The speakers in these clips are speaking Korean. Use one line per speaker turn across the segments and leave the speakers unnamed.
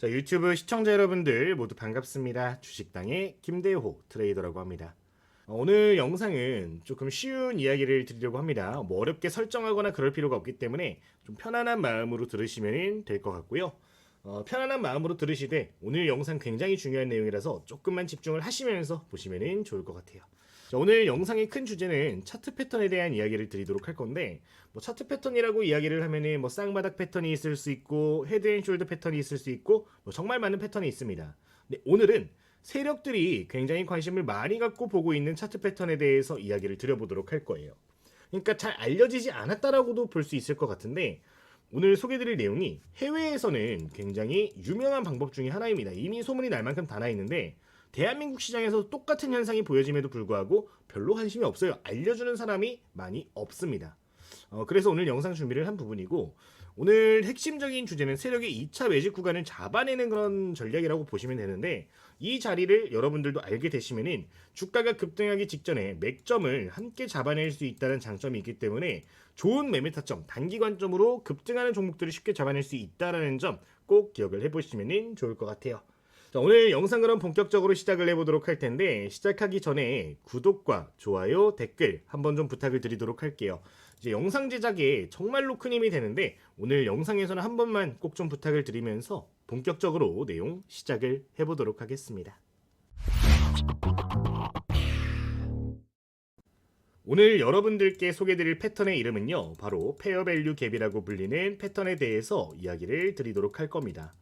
자, 유튜브 시청자 여러분들 모두 반갑습니다. 주식당의 김대호 트레이더라고 합니다. 어, 오늘 영상은 조금 쉬운 이야기를 드리려고 합니다. 뭐 어렵게 설정하거나 그럴 필요가 없기 때문에 좀 편안한 마음으로 들으시면 될 것 같고요. 어, 편안한 마음으로 들으시되 오늘 영상 굉장히 중요한 내용이라서 조금만 집중을 하시면서 보시면 좋을 것 같아요. 자, 오늘 영상의 큰 주제는 차트 패턴에 대한 이야기를 드리도록 할 건데 뭐 차트 패턴이라고 이야기를 하면은 뭐 쌍바닥 패턴이 있을 수 있고 헤드앤숄더 패턴이 있을 수 있고 뭐 정말 많은 패턴이 있습니다. 근데 오늘은 세력들이 굉장히 관심을 많이 갖고 보고 있는 차트 패턴에 대해서 이야기를 드려보도록 할 거예요. 그러니까 잘 알려지지 않았다라고도 볼 수 있을 것 같은데 오늘 소개드릴 내용이 해외에서는 굉장히 유명한 방법 중에 하나입니다. 이미 소문이 날 만큼 다 나 있는데 대한민국 시장에서 똑같은 현상이 보여짐에도 불구하고 별로 관심이 없어요. 알려주는 사람이 많이 없습니다. 어, 그래서 오늘 영상 준비를 한 부분이고 오늘 핵심적인 주제는 세력의 2차 매직 구간을 잡아내는 그런 전략이라고 보시면 되는데 이 자리를 여러분들도 알게 되시면은 주가가 급등하기 직전에 맥점을 함께 잡아낼 수 있다는 장점이 있기 때문에 좋은 매매 타점, 단기 관점으로 급등하는 종목들을 쉽게 잡아낼 수 있다라는 점 꼭 기억을 해보시면 좋을 것 같아요. 자, 오늘 영상 그럼 본격적으로 시작을 해보도록 할 텐데 시작하기 전에 구독과 좋아요, 댓글 한번 좀 부탁을 드리도록 할게요. 이제 영상 제작에 정말로 큰 힘이 되는데 오늘 영상에서는 한 번만 꼭 좀 부탁을 드리면서 본격적으로 내용 시작을 해보도록 하겠습니다. 오늘 여러분들께 소개드릴 패턴의 이름은요, 바로 페어밸류 갭이라고 불리는 패턴에 대해서 이야기를 드리도록 할 겁니다.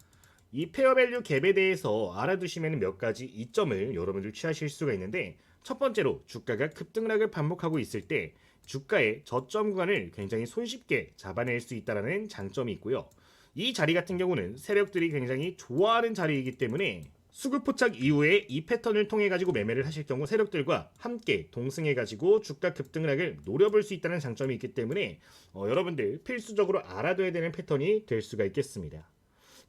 이 페어 밸류 갭에 대해서 알아두시면 몇 가지 이점을 여러분들 취하실 수가 있는데 첫 번째로 주가가 급등락을 반복하고 있을 때 주가의 저점 구간을 굉장히 손쉽게 잡아낼 수 있다는 장점이 있고요. 이 자리 같은 경우는 세력들이 굉장히 좋아하는 자리이기 때문에 수급 포착 이후에 이 패턴을 통해 가지고 매매를 하실 경우 세력들과 함께 동승해 가지고 주가 급등락을 노려볼 수 있다는 장점이 있기 때문에 어, 여러분들 필수적으로 알아둬야 되는 패턴이 될 수가 있겠습니다.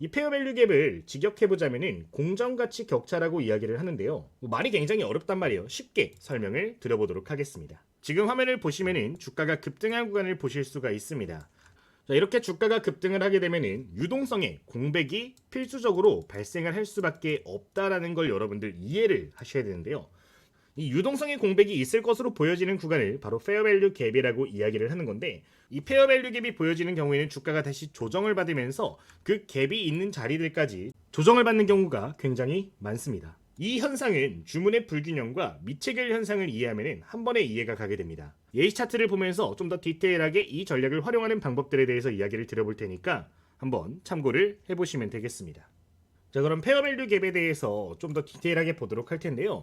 이 페어 밸류 갭을 직역해보자면은 공정가치 격차라고 이야기를 하는데요. 뭐 말이 굉장히 어렵단 말이에요. 쉽게 설명을 드려보도록 하겠습니다. 지금 화면을 보시면은 주가가 급등한 구간을 보실 수가 있습니다. 자, 이렇게 주가가 급등을 하게 되면은 유동성의 공백이 필수적으로 발생을 할 수밖에 없다라는 걸 여러분들 이해를 하셔야 되는데요. 이 유동성의 공백이 있을 것으로 보여지는 구간을 바로 페어밸류 갭이라고 이야기를 하는 건데 이 페어밸류 갭이 보여지는 경우에는 주가가 다시 조정을 받으면서 그 갭이 있는 자리들까지 조정을 받는 경우가 굉장히 많습니다. 이 현상은 주문의 불균형과 미체결 현상을 이해하면 한 번에 이해가 가게 됩니다. 예시 차트를 보면서 좀 더 디테일하게 이 전략을 활용하는 방법들에 대해서 이야기를 드려볼 테니까 한번 참고를 해보시면 되겠습니다. 자 그럼 페어밸류 갭에 대해서 좀 더 디테일하게 보도록 할 텐데요.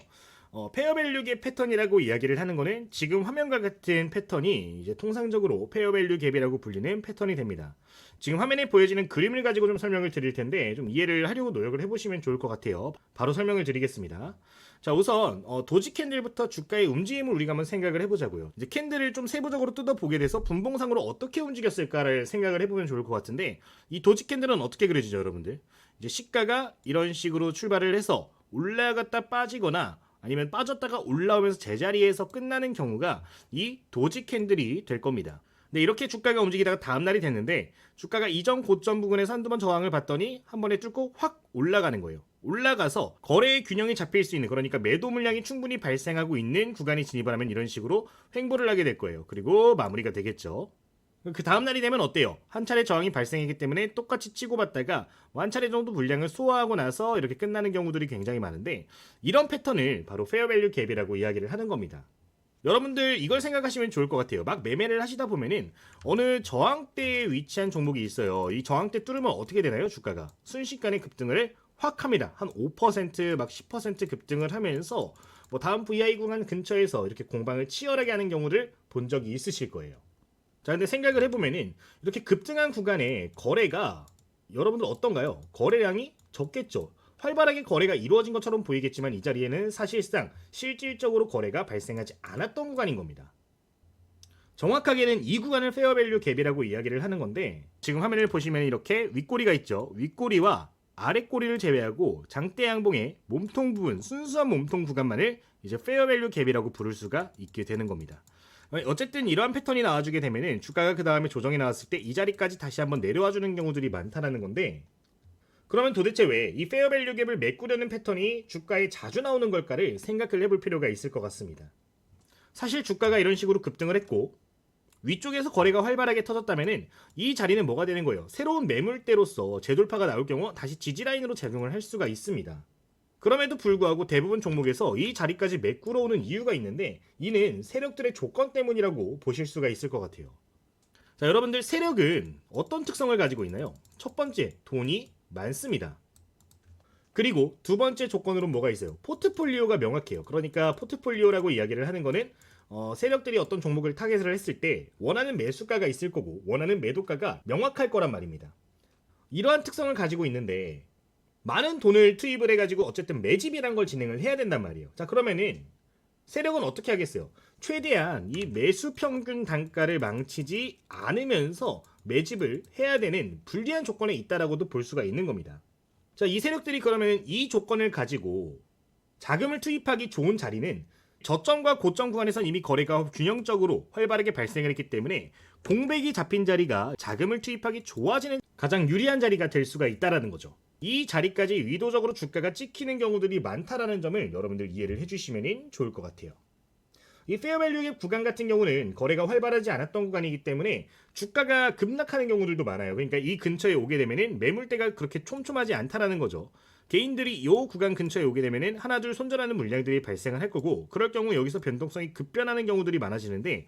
어, 페어밸류 갭 패턴이라고 이야기를 하는 거는 지금 화면과 같은 패턴이 이제 통상적으로 페어밸류 갭이라고 불리는 패턴이 됩니다. 지금 화면에 보여지는 그림을 가지고 좀 설명을 드릴 텐데 좀 이해를 하려고 노력을 해보시면 좋을 것 같아요. 바로 설명을 드리겠습니다. 자 우선 어, 도지 캔들부터 주가의 움직임을 우리가 한번 생각을 해보자고요. 이제 캔들을 좀 세부적으로 뜯어 보게 돼서 분봉상으로 어떻게 움직였을까를 생각을 해보면 좋을 것 같은데 이 도지 캔들은 어떻게 그려지죠 여러분들? 이제 시가가 이런 식으로 출발을 해서 올라갔다 빠지거나 아니면 빠졌다가 올라오면서 제자리에서 끝나는 경우가 이 도지 캔들이 될 겁니다. 근데 이렇게 주가가 움직이다가 다음 날이 됐는데 주가가 이전 고점 부근에서 한두 번 저항을 받더니 한 번에 뚫고 확 올라가는 거예요. 올라가서 거래의 균형이 잡힐 수 있는 그러니까 매도 물량이 충분히 발생하고 있는 구간이 진입을 하면 이런 식으로 횡보를 하게 될 거예요. 그리고 마무리가 되겠죠. 그 다음 날이 되면 어때요? 한 차례 저항이 발생했기 때문에 똑같이 치고받다가 한 차례 정도 물량을 소화하고 나서 이렇게 끝나는 경우들이 굉장히 많은데 이런 패턴을 바로 페어밸류 갭이라고 이야기를 하는 겁니다. 여러분들 이걸 생각하시면 좋을 것 같아요. 막 매매를 하시다 보면은 어느 저항대에 위치한 종목이 있어요. 이 저항대 뚫으면 어떻게 되나요? 주가가 순식간에 급등을 확 합니다. 한 5%막 10% 급등을 하면서 뭐 다음 VI 구간 근처에서 이렇게 공방을 치열하게 하는 경우를 본 적이 있으실 거예요. 자, 근데 생각을 해보면은 이렇게 급등한 구간에 거래가 여러분들 어떤가요? 거래량이 적겠죠. 활발하게 거래가 이루어진 것처럼 보이겠지만 이 자리에는 사실상 실질적으로 거래가 발생하지 않았던 구간인 겁니다. 정확하게는 이 구간을 페어밸류 갭이라고 이야기를 하는 건데 지금 화면을 보시면 이렇게 윗꼬리가 있죠. 윗꼬리와 아랫꼬리를 제외하고 장대 양봉의 몸통 부분, 순수한 몸통 구간만을 이제 페어밸류 갭이라고 부를 수가 있게 되는 겁니다. 어쨌든 이러한 패턴이 나와주게 되면은 주가가 그 다음에 조정이 나왔을 때 이 자리까지 다시 한번 내려와 주는 경우들이 많다라는 건데 그러면 도대체 왜 이 페어밸류 갭을 메꾸려는 패턴이 주가에 자주 나오는 걸까를 생각을 해볼 필요가 있을 것 같습니다. 사실 주가가 이런 식으로 급등을 했고 위쪽에서 거래가 활발하게 터졌다면은 이 자리는 뭐가 되는 거예요? 새로운 매물대로서 재돌파가 나올 경우 다시 지지라인으로 작용을 할 수가 있습니다. 그럼에도 불구하고 대부분 종목에서 이 자리까지 메꾸러 오는 이유가 있는데 이는 세력들의 조건 때문이라고 보실 수가 있을 것 같아요. 자, 여러분들 세력은 어떤 특성을 가지고 있나요? 첫 번째, 돈이 많습니다. 그리고 두 번째 조건으로 뭐가 있어요? 포트폴리오가 명확해요. 그러니까 포트폴리오라고 이야기를 하는 거는 어, 세력들이 어떤 종목을 타겟을 했을 때 원하는 매수가가 있을 거고 원하는 매도가가 명확할 거란 말입니다. 이러한 특성을 가지고 있는데 많은 돈을 투입을 해가지고 어쨌든 매집이란 걸 진행을 해야 된단 말이에요. 자 그러면은 세력은 어떻게 하겠어요? 최대한 이 매수 평균 단가를 망치지 않으면서 매집을 해야 되는 불리한 조건에 있다라고도 볼 수가 있는 겁니다. 자, 이 세력들이 그러면 이 조건을 가지고 자금을 투입하기 좋은 자리는 저점과 고점 구간에서 이미 거래가 균형적으로 활발하게 발생을 했기 때문에 공백이 잡힌 자리가 자금을 투입하기 좋아지는 가장 유리한 자리가 될 수가 있다라는 거죠. 이 자리까지 의도적으로 주가가 찍히는 경우들이 많다라는 점을 여러분들 이해를 해주시면 좋을 것 같아요. 이 페어밸류의 구간 같은 경우는 거래가 활발하지 않았던 구간이기 때문에 주가가 급락하는 경우들도 많아요. 그러니까 이 근처에 오게 되면은 매물대가 그렇게 촘촘하지 않다라는 거죠. 개인들이 이 구간 근처에 오게 되면은 하나 둘 손절하는 물량들이 발생을 할 거고 그럴 경우 여기서 변동성이 급변하는 경우들이 많아지는데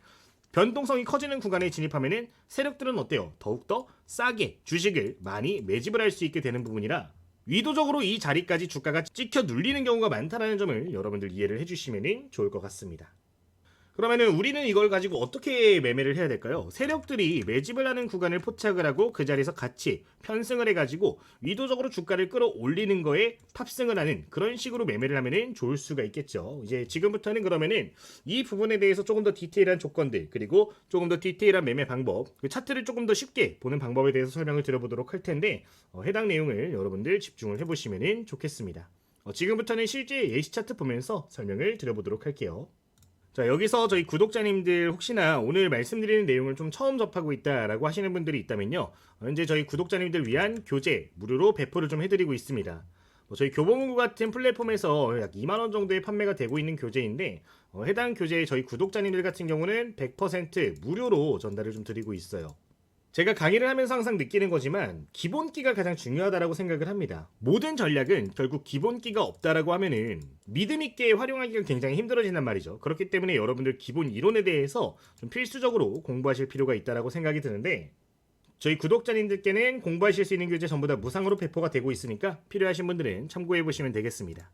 변동성이 커지는 구간에 진입하면은 세력들은 어때요? 더욱더 싸게 주식을 많이 매집을 할 수 있게 되는 부분이라 의도적으로 이 자리까지 주가가 찍혀 눌리는 경우가 많다는 점을 여러분들 이해를 해주시면 좋을 것 같습니다. 그러면은 우리는 이걸 가지고 어떻게 매매를 해야 될까요? 세력들이 매집을 하는 구간을 포착을 하고 그 자리에서 같이 편승을 해가지고 의도적으로 주가를 끌어올리는 거에 탑승을 하는 그런 식으로 매매를 하면은 좋을 수가 있겠죠. 이제 지금부터는 그러면은 이 부분에 대해서 조금 더 디테일한 조건들 그리고 조금 더 디테일한 매매 방법 그 차트를 조금 더 쉽게 보는 방법에 대해서 설명을 드려보도록 할 텐데 어, 해당 내용을 여러분들 집중을 해보시면은 좋겠습니다. 어, 지금부터는 실제 예시 차트 보면서 설명을 드려보도록 할게요. 자, 여기서 저희 구독자님들 혹시나 오늘 말씀드리는 내용을 좀 처음 접하고 있다라고 하시는 분들이 있다면요. 현재 저희 구독자님들 위한 교재 무료로 배포를 좀 해드리고 있습니다. 뭐 저희 교보문고 같은 플랫폼에서 약 2만원 정도의 판매가 되고 있는 교재인데 어, 해당 교재 저희 구독자님들 같은 경우는 100% 무료로 전달을 좀 드리고 있어요. 제가 강의를 하면서 항상 느끼는 거지만 기본기가 가장 중요하다라고 생각을 합니다. 모든 전략은 결국 기본기가 없다라고 하면은 믿음 있게 활용하기가 굉장히 힘들어진단 말이죠. 그렇기 때문에 여러분들 기본 이론에 대해서 좀 필수적으로 공부하실 필요가 있다라고 생각이 드는데 저희 구독자님들께는 공부하실 수 있는 교재 전부 다 무상으로 배포가 되고 있으니까 필요하신 분들은 참고해 보시면 되겠습니다.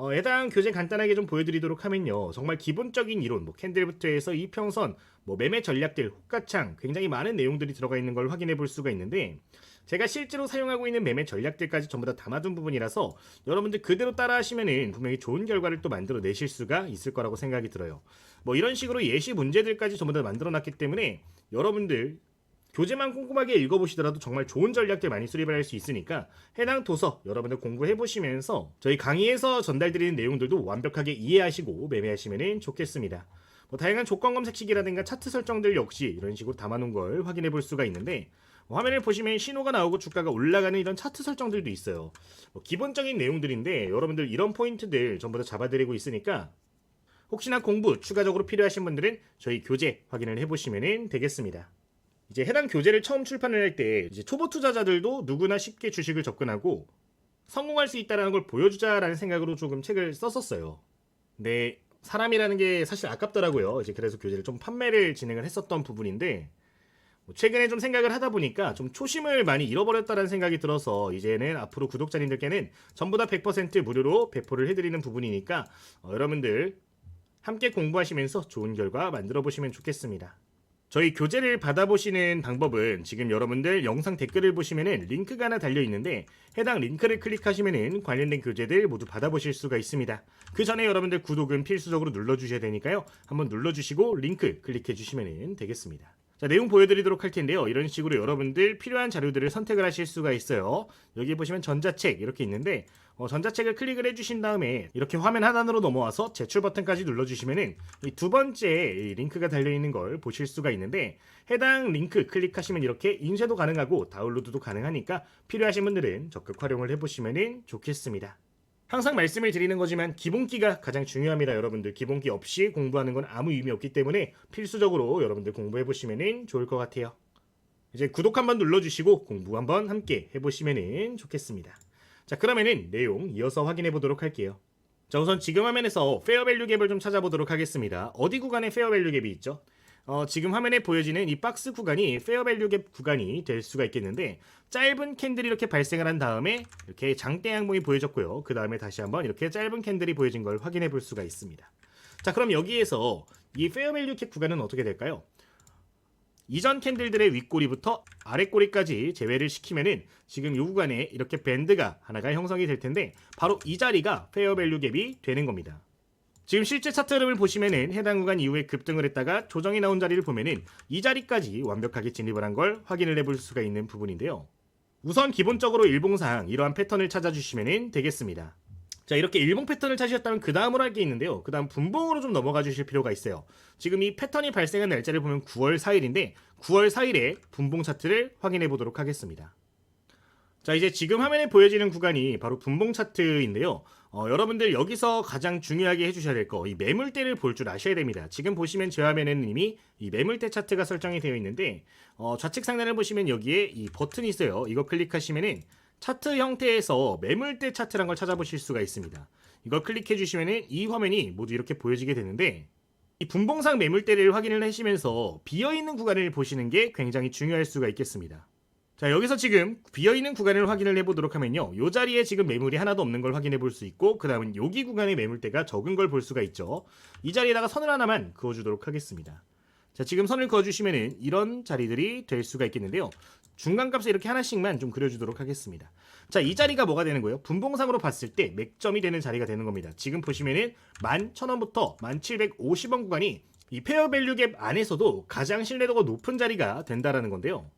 어, 해당 교재 간단하게 좀 보여드리도록 하면요. 정말 기본적인 이론, 뭐 캔들부터 해서 이평선, 뭐 매매 전략들, 호가창, 굉장히 많은 내용들이 들어가 있는 걸 확인해 볼 수가 있는데 제가 실제로 사용하고 있는 매매 전략들까지 전부 다 담아둔 부분이라서 여러분들 그대로 따라 하시면은 분명히 좋은 결과를 또 만들어 내실 수가 있을 거라고 생각이 들어요. 뭐 이런 식으로 예시 문제들까지 전부 다 만들어 놨기 때문에 여러분들 교재만 꼼꼼하게 읽어보시더라도 정말 좋은 전략들 많이 수립을 할수 있으니까 해당 도서 여러분들 공부해 보시면서 저희 강의에서 전달드리는 내용들도 완벽하게 이해하시고 매매하시면 좋겠습니다. 뭐 다양한 조건 검색식이라든가 차트 설정들 역시 이런 식으로 담아놓은 걸 확인해 볼 수가 있는데 뭐 화면을 보시면 신호가 나오고 주가가 올라가는 이런 차트 설정들도 있어요. 뭐 기본적인 내용들인데 여러분들 이런 포인트들 전부 다 잡아드리고 있으니까 혹시나 공부 추가적으로 필요하신 분들은 저희 교재 확인을 해보시면 되겠습니다. 이제 해당 교재를 처음 출판을 할 때 이제 초보 투자자들도 누구나 쉽게 주식을 접근하고 성공할 수 있다라는 걸 보여주자라는 생각으로 조금 책을 썼었어요. 근데 사람이라는 게 사실 아깝더라고요. 이제 그래서 교재를 좀 판매를 진행을 했었던 부분인데 뭐 최근에 좀 생각을 하다 보니까 좀 초심을 많이 잃어버렸다는 생각이 들어서 이제는 앞으로 구독자님들께는 전부 다 100% 무료로 배포를 해드리는 부분이니까 어, 여러분들 함께 공부하시면서 좋은 결과 만들어 보시면 좋겠습니다. 저희 교재를 받아보시는 방법은 지금 여러분들 영상 댓글을 보시면은 링크가 하나 달려 있는데 해당 링크를 클릭하시면은 관련된 교재들 모두 받아보실 수가 있습니다. 그 전에 여러분들 구독은 필수적으로 눌러주셔야 되니까요. 한번 눌러주시고 링크 클릭해 주시면 되겠습니다. 자, 내용 보여드리도록 할 텐데요. 이런 식으로 여러분들 필요한 자료들을 선택을 하실 수가 있어요. 여기 보시면 전자책 이렇게 있는데 어, 전자책을 클릭을 해주신 다음에 이렇게 화면 하단으로 넘어와서 제출 버튼까지 눌러주시면은 이 두 번째 이 링크가 달려있는 걸 보실 수가 있는데 해당 링크 클릭하시면 이렇게 인쇄도 가능하고 다운로드도 가능하니까 필요하신 분들은 적극 활용을 해보시면 좋겠습니다. 항상 말씀을 드리는 거지만 기본기가 가장 중요합니다, 여러분들. 기본기 없이 공부하는 건 아무 의미 없기 때문에 필수적으로 여러분들 공부해 보시면 좋을 것 같아요. 이제 구독 한번 눌러주시고 공부 한번 함께 해보시면 좋겠습니다. 자, 그러면은 내용 이어서 확인해 보도록 할게요. 자, 우선 지금 화면에서 페어밸류 갭을 좀 찾아보도록 하겠습니다. 어디 구간에 페어밸류 갭이 있죠? 어, 지금 화면에 보여지는 이 박스 구간이 페어밸류 갭 구간이 될 수가 있겠는데 짧은 캔들이 이렇게 발생을 한 다음에 이렇게 장대 항목이 보여졌고요. 그 다음에 다시 한번 이렇게 짧은 캔들이 보여진 걸 확인해 볼 수가 있습니다. 자, 그럼 여기에서 이 페어밸류 캡 구간은 어떻게 될까요? 이전 캔들들의 윗꼬리부터 아랫꼬리까지 제외를 시키면은 지금 이 구간에 이렇게 밴드가 하나가 형성이 될 텐데 바로 이 자리가 페어밸류 갭이 되는 겁니다. 지금 실제 차트 흐름을 보시면은 해당 구간 이후에 급등을 했다가 조정이 나온 자리를 보면은 이 자리까지 완벽하게 진입을 한 걸 확인을 해볼 수가 있는 부분인데요. 우선 기본적으로 일봉상 이러한 패턴을 찾아주시면 되겠습니다. 자 이렇게 일봉 패턴을 찾으셨다면 그 다음으로 할 게 있는데요. 그 다음 분봉으로 좀 넘어가 주실 필요가 있어요. 지금 이 패턴이 발생한 날짜를 보면 9월 4일인데 9월 4일에 분봉 차트를 확인해 보도록 하겠습니다. 자 이제 지금 화면에 보여지는 구간이 바로 분봉 차트인데요. 어, 여러분들 여기서 가장 중요하게 해주셔야 될 거 이 매물대를 볼 줄 아셔야 됩니다. 지금 보시면 제 화면에는 이미 이 매물대 차트가 설정이 되어 있는데 어, 좌측 상단을 보시면 여기에 이 버튼이 있어요. 이거 클릭하시면은 차트 형태에서 매물대 차트란 걸 찾아보실 수가 있습니다. 이걸 클릭해 주시면은 이 화면이 모두 이렇게 보여지게 되는데 이 분봉상 매물대를 확인을 하시면서 비어있는 구간을 보시는 게 굉장히 중요할 수가 있겠습니다. 자 여기서 지금 비어있는 구간을 확인을 해보도록 하면요 이 자리에 지금 매물이 하나도 없는 걸 확인해 볼 수 있고 그 다음은 여기 구간의 매물대가 적은 걸 볼 수가 있죠 이 자리에다가 선을 하나만 그어주도록 하겠습니다 자 지금 선을 그어주시면은 이런 자리들이 될 수가 있겠는데요 중간값을 이렇게 하나씩만 좀 그려주도록 하겠습니다 자 이 자리가 뭐가 되는 거예요 분봉상으로 봤을 때 맥점이 되는 자리가 되는 겁니다 지금 보시면은 11,000원부터 1,750원 구간이 이 페어 밸류 갭 안에서도 가장 신뢰도가 높은 자리가 된다라는 건데요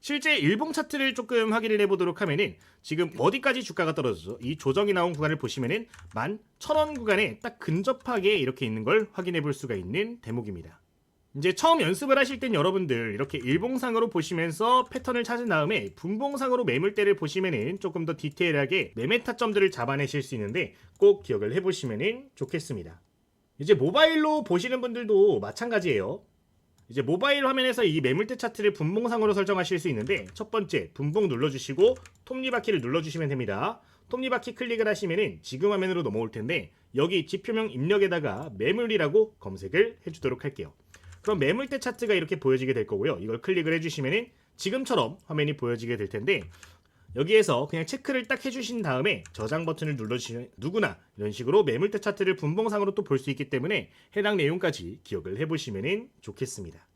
실제 일봉 차트를 조금 확인을 해보도록 하면은 지금 어디까지 주가가 떨어졌죠? 이 조정이 나온 구간을 보시면은 11,000원 구간에 딱 근접하게 이렇게 있는 걸 확인해 볼 수가 있는 대목입니다. 이제 처음 연습을 하실 땐 여러분들 이렇게 일봉상으로 보시면서 패턴을 찾은 다음에 분봉상으로 매물대를 보시면은 조금 더 디테일하게 매매 타점들을 잡아내실 수 있는데 꼭 기억을 해보시면은 좋겠습니다. 이제 모바일로 보시는 분들도 마찬가지예요. 이제 모바일 화면에서 이 매물대 차트를 분봉상으로 설정하실 수 있는데 첫 번째 분봉 눌러주시고 톱니바퀴를 눌러주시면 됩니다. 톱니바퀴 클릭을 하시면은 지금 화면으로 넘어올 텐데 여기 지표명 입력에다가 매물이라고 검색을 해주도록 할게요. 그럼 매물대 차트가 이렇게 보여지게 될 거고요. 이걸 클릭을 해주시면은 지금처럼 화면이 보여지게 될 텐데 여기에서 그냥 체크를 딱 해주신 다음에 저장 버튼을 눌러주시면 누구나 이런 식으로 매물대 차트를 분봉상으로 또 볼 수 있기 때문에 해당 내용까지 기억을 해보시면 좋겠습니다.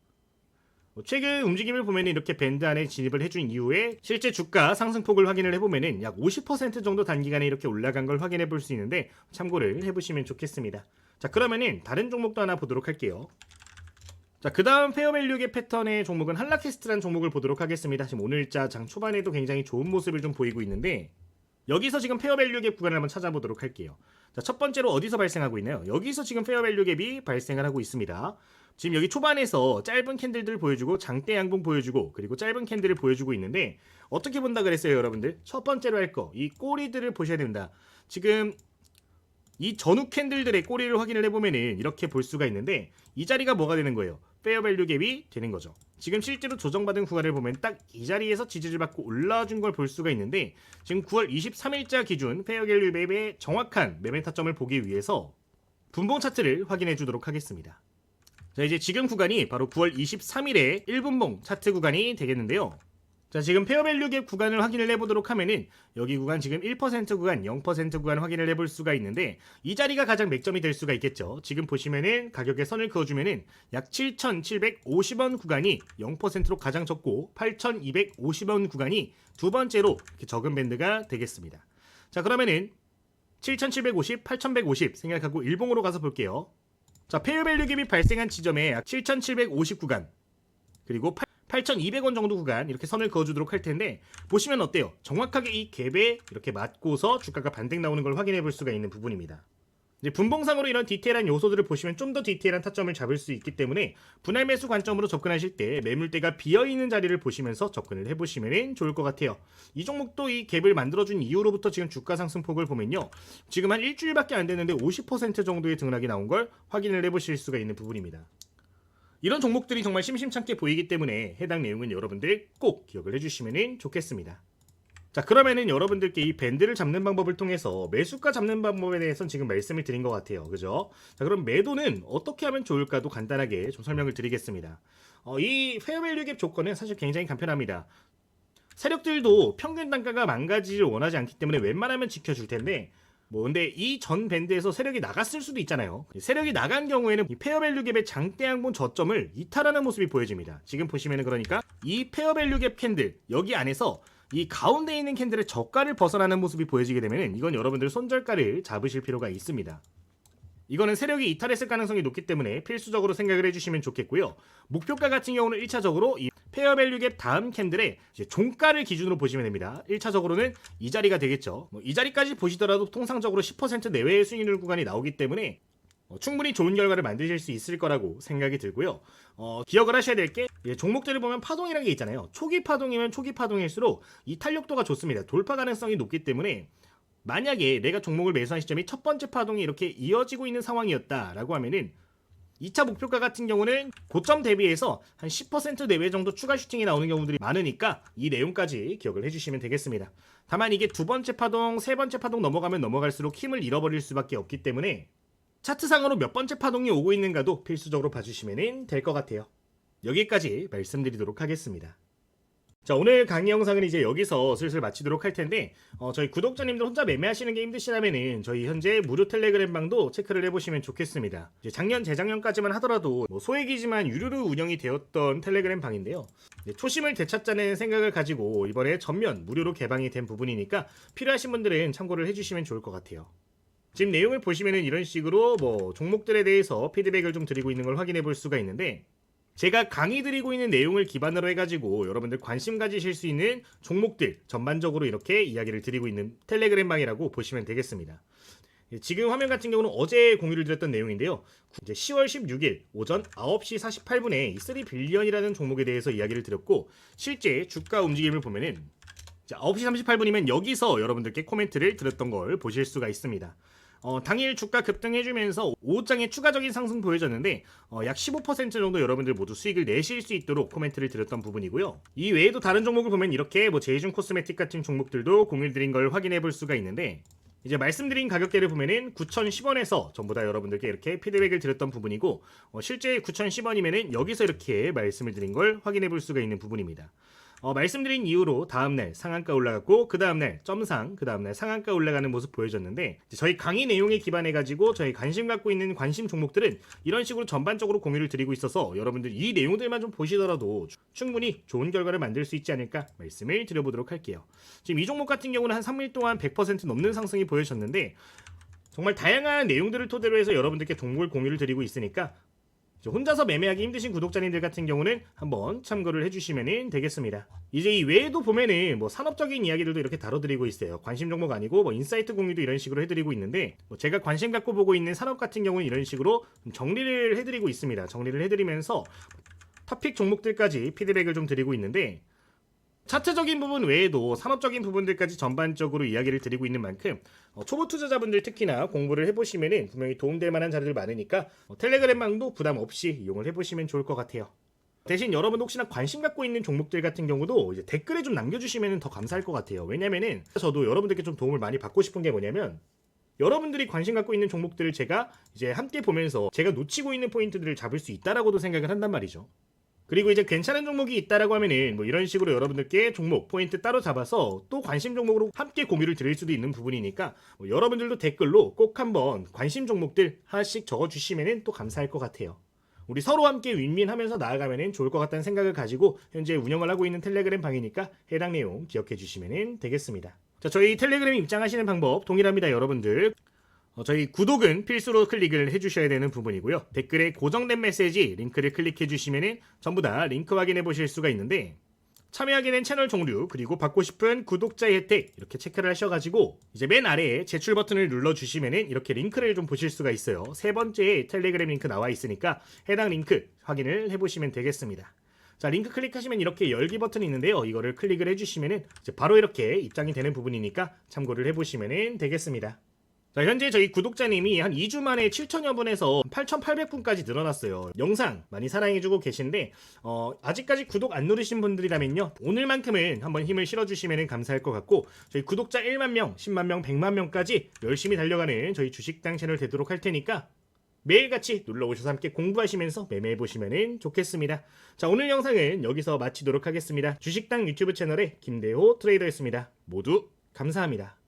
뭐 최근 움직임을 보면 이렇게 밴드 안에 진입을 해준 이후에 실제 주가 상승폭을 확인을 해보면 약 50% 정도 단기간에 이렇게 올라간 걸 확인해 볼 수 있는데 참고를 해보시면 좋겠습니다. 자 그러면은 다른 종목도 하나 보도록 할게요. 자, 그 다음 페어밸류의 패턴의 종목은 한라캐스트라는 종목을 보도록 하겠습니다. 지금 오늘자 장 초반에도 굉장히 좋은 모습을 좀 보이고 있는데 여기서 지금 페어밸류 갭 구간을 한번 찾아보도록 할게요. 자, 첫 번째로 어디서 발생하고 있나요? 여기서 지금 페어밸류 갭이 발생을 하고 있습니다. 지금 여기 초반에서 짧은 캔들들을 보여주고 장대 양봉 보여주고 그리고 짧은 캔들을 보여주고 있는데 어떻게 본다 그랬어요, 여러분들? 첫 번째로 할 거, 이 꼬리들을 보셔야 된다. 지금 이 전후 캔들들의 꼬리를 확인을 해보면은 이렇게 볼 수가 있는데 이 자리가 뭐가 되는 거예요? 페어 밸류 갭이 되는 거죠. 지금 실제로 조정받은 구간을 보면 딱 이 자리에서 지지를 받고 올라준 걸 볼 수가 있는데 지금 9월 23일자 기준 페어 밸류 갭의 정확한 매매 타점을 보기 위해서 분봉 차트를 확인해 주도록 하겠습니다. 자 이제 지금 구간이 바로 9월 23일의 1분봉 차트 구간이 되겠는데요. 자 지금 페어밸류 갭 구간을 확인을 해보도록 하면은 여기 구간 지금 1% 구간 0% 구간 확인을 해볼 수가 있는데 이 자리가 가장 맥점이 될 수가 있겠죠. 지금 보시면은 가격에 선을 그어주면은 약 7,750원 구간이 0%로 가장 적고 8,250원 구간이 두 번째로 이렇게 적은 밴드가 되겠습니다. 자 그러면은 7,750, 8,150 생각하고 일봉으로 가서 볼게요. 자 페어밸류 갭이 발생한 지점에 약 7,750 구간 그리고 8,200원 정도 구간 이렇게 선을 그어주도록 할 텐데 보시면 어때요? 정확하게 이 갭에 이렇게 맞고서 주가가 반등 나오는 걸 확인해 볼 수가 있는 부분입니다. 이제 분봉상으로 이런 디테일한 요소들을 보시면 좀 더 디테일한 타점을 잡을 수 있기 때문에 분할 매수 관점으로 접근하실 때 매물대가 비어 있는 자리를 보시면서 접근을 해보시면 좋을 것 같아요. 이 종목도 이 갭을 만들어준 이후로부터 지금 주가 상승폭을 보면요, 지금 한 일주일밖에 안 됐는데 50% 정도의 등락이 나온 걸 확인을 해보실 수가 있는 부분입니다. 이런 종목들이 정말 심심찮게 보이기 때문에 해당 내용은 여러분들 꼭 기억을 해주시면 좋겠습니다. 자 그러면은 여러분들께 이 밴드를 잡는 방법을 통해서 매수가 잡는 방법에 대해서는 지금 말씀을 드린 것 같아요. 그죠? 자 그럼 매도는 어떻게 하면 좋을까도 간단하게 좀 설명을 드리겠습니다. 어, 이 페어밸류 갭 조건은 사실 굉장히 간편합니다. 세력들도 평균 단가가 망가지를 원하지 않기 때문에 웬만하면 지켜줄 텐데 뭐 근데 이 전 밴드에서 세력이 나갔을 수도 있잖아요. 세력이 나간 경우에는 이 페어밸류 갭의 장대양분 저점을 이탈하는 모습이 보여집니다. 지금 보시면은 그러니까 이 페어밸류 갭 캔들 여기 안에서 이 가운데 있는 캔들의 저가를 벗어나는 모습이 보여지게 되면은 이건 여러분들 손절가를 잡으실 필요가 있습니다. 이거는 세력이 이탈했을 가능성이 높기 때문에 필수적으로 생각을 해주시면 좋겠고요. 목표가 같은 경우는 1차적으로 이 페어 밸류 갭 다음 캔들의 종가를 기준으로 보시면 됩니다. 1차적으로는 이 자리가 되겠죠. 뭐 이 자리까지 보시더라도 통상적으로 10% 내외의 수익률 구간이 나오기 때문에 어, 충분히 좋은 결과를 만드실 수 있을 거라고 생각이 들고요. 어, 기억을 하셔야 될 게 종목들을 보면 파동이라는 게 있잖아요. 초기 파동이면 초기 파동일수록 이 탄력도가 좋습니다. 돌파 가능성이 높기 때문에 만약에 내가 종목을 매수한 시점이 첫 번째 파동이 이렇게 이어지고 있는 상황이었다라고 하면은 2차 목표가 같은 경우는 고점 대비해서 한 10% 내외 정도 추가 슈팅이 나오는 경우들이 많으니까 이 내용까지 기억을 해주시면 되겠습니다. 다만 이게 두 번째 파동, 세 번째 파동 넘어가면 넘어갈수록 힘을 잃어버릴 수밖에 없기 때문에 차트상으로 몇 번째 파동이 오고 있는가도 필수적으로 봐주시면 될 것 같아요. 여기까지 말씀드리도록 하겠습니다. 자 오늘 강의 영상은 이제 여기서 슬슬 마치도록 할 텐데 어, 저희 구독자님들 혼자 매매하시는 게 힘드시다면은 저희 현재 무료 텔레그램 방도 체크를 해보시면 좋겠습니다. 작년 재작년까지만 하더라도 뭐 소액이지만 유료로 운영이 되었던 텔레그램 방인데요. 초심을 되찾자는 생각을 가지고 이번에 전면 무료로 개방이 된 부분이니까 필요하신 분들은 참고를 해주시면 좋을 것 같아요. 지금 내용을 보시면은 이런 식으로 뭐 종목들에 대해서 피드백을 좀 드리고 있는 걸 확인해 볼 수가 있는데 제가 강의 드리고 있는 내용을 기반으로 해가지고 여러분들 관심 가지실 수 있는 종목들 전반적으로 이렇게 이야기를 드리고 있는 텔레그램 방이라고 보시면 되겠습니다. 예, 지금 화면 같은 경우는 어제 공유를 드렸던 내용인데요. 이제 10월 16일 오전 9시 48분에 이 3빌리언이라는 종목에 대해서 이야기를 드렸고 실제 주가 움직임을 보면은 자, 9시 38분이면 여기서 여러분들께 코멘트를 드렸던 걸 보실 수가 있습니다. 어, 당일 주가 급등해주면서 5장의 추가적인 상승 보여졌는데 어, 약 15% 정도 여러분들 모두 수익을 내실 수 있도록 코멘트를 드렸던 부분이고요. 이 외에도 다른 종목을 보면 이렇게 뭐 제이준 코스메틱 같은 종목들도 공유 드린 걸 확인해 볼 수가 있는데 이제 말씀드린 가격대를 보면은 9,010원에서 전부 다 여러분들께 이렇게 피드백을 드렸던 부분이고 어, 실제 9,010원이면은 여기서 이렇게 말씀을 드린 걸 확인해 볼 수가 있는 부분입니다. 어, 말씀드린 이후로 다음날 상한가 올라갔고 그 다음날 점상 그 다음날 상한가 올라가는 모습 보여줬는데 저희 강의 내용에 기반해 가지고 저희 관심 갖고 있는 관심 종목들은 이런 식으로 전반적으로 공유를 드리고 있어서 여러분들 이 내용들만 좀 보시더라도 충분히 좋은 결과를 만들 수 있지 않을까 말씀을 드려보도록 할게요. 지금 이 종목 같은 경우는 한 3일 동안 100% 넘는 상승이 보여졌는데 정말 다양한 내용들을 토대로 해서 여러분들께 종목을 공유를 드리고 있으니까 혼자서 매매하기 힘드신 구독자님들 같은 경우는 한번 참고를 해주시면 되겠습니다. 이제 이 외에도 보면은 뭐 산업적인 이야기들도 이렇게 다뤄드리고 있어요. 관심 종목 아니고 뭐 인사이트 공유도 이런 식으로 해드리고 있는데 뭐 제가 관심 갖고 보고 있는 산업 같은 경우는 이런 식으로 정리를 해드리고 있습니다. 정리를 해드리면서 토픽 종목들까지 피드백을 좀 드리고 있는데 차트적인 부분 외에도 산업적인 부분들까지 전반적으로 이야기를 드리고 있는 만큼 어, 초보 투자자분들 특히나 공부를 해보시면 분명히 도움될 만한 자료들 많으니까 어, 텔레그램망도 부담 없이 이용을 해보시면 좋을 것 같아요. 대신 여러분 혹시나 관심 갖고 있는 종목들 같은 경우도 이제 댓글에 좀 남겨주시면 더 감사할 것 같아요. 왜냐면은 저도 여러분들께 좀 도움을 많이 받고 싶은 게 뭐냐면 여러분들이 관심 갖고 있는 종목들을 제가 이제 함께 보면서 제가 놓치고 있는 포인트들을 잡을 수 있다라고도 생각을 한단 말이죠. 그리고 이제 괜찮은 종목이 있다라고 하면은 뭐 이런 식으로 여러분들께 종목 포인트 따로 잡아서 또 관심 종목으로 함께 공유를 드릴 수도 있는 부분이니까 뭐 여러분들도 댓글로 꼭 한번 관심 종목들 하나씩 적어주시면은 또 감사할 것 같아요. 우리 서로 함께 윈윈하면서 나아가면 좋을 것 같다는 생각을 가지고 현재 운영을 하고 있는 텔레그램 방이니까 해당 내용 기억해 주시면 되겠습니다. 자, 저희 텔레그램 입장하시는 방법 동일합니다, 여러분들. 어, 저희 구독은 필수로 클릭을 해주셔야 되는 부분이고요. 댓글에 고정된 메시지 링크를 클릭해 주시면 전부 다 링크 확인해 보실 수가 있는데 참여하게 된 채널 종류 그리고 받고 싶은 구독자의 혜택 이렇게 체크를 하셔가지고 이제 맨 아래에 제출 버튼을 눌러주시면은 이렇게 링크를 좀 보실 수가 있어요. 세 번째 텔레그램 링크 나와 있으니까 해당 링크 확인을 해보시면 되겠습니다. 자 링크 클릭하시면 이렇게 열기 버튼이 있는데요. 이거를 클릭을 해주시면은 이제 바로 이렇게 입장이 되는 부분이니까 참고를 해보시면 되겠습니다. 자, 현재 저희 구독자님이 한 2주 만에 7천여 분에서 8,800분까지 늘어났어요. 영상 많이 사랑해주고 계신데, 어, 아직까지 구독 안 누르신 분들이라면요, 오늘만큼은 한번 힘을 실어주시면 감사할 것 같고, 저희 구독자 1만 명, 10만 명, 100만 명까지 열심히 달려가는 저희 주식당 채널 되도록 할 테니까, 매일같이 눌러오셔서 함께 공부하시면서 매매해보시면 좋겠습니다. 자, 오늘 영상은 여기서 마치도록 하겠습니다. 주식당 유튜브 채널의 김대호 트레이더였습니다. 모두 감사합니다.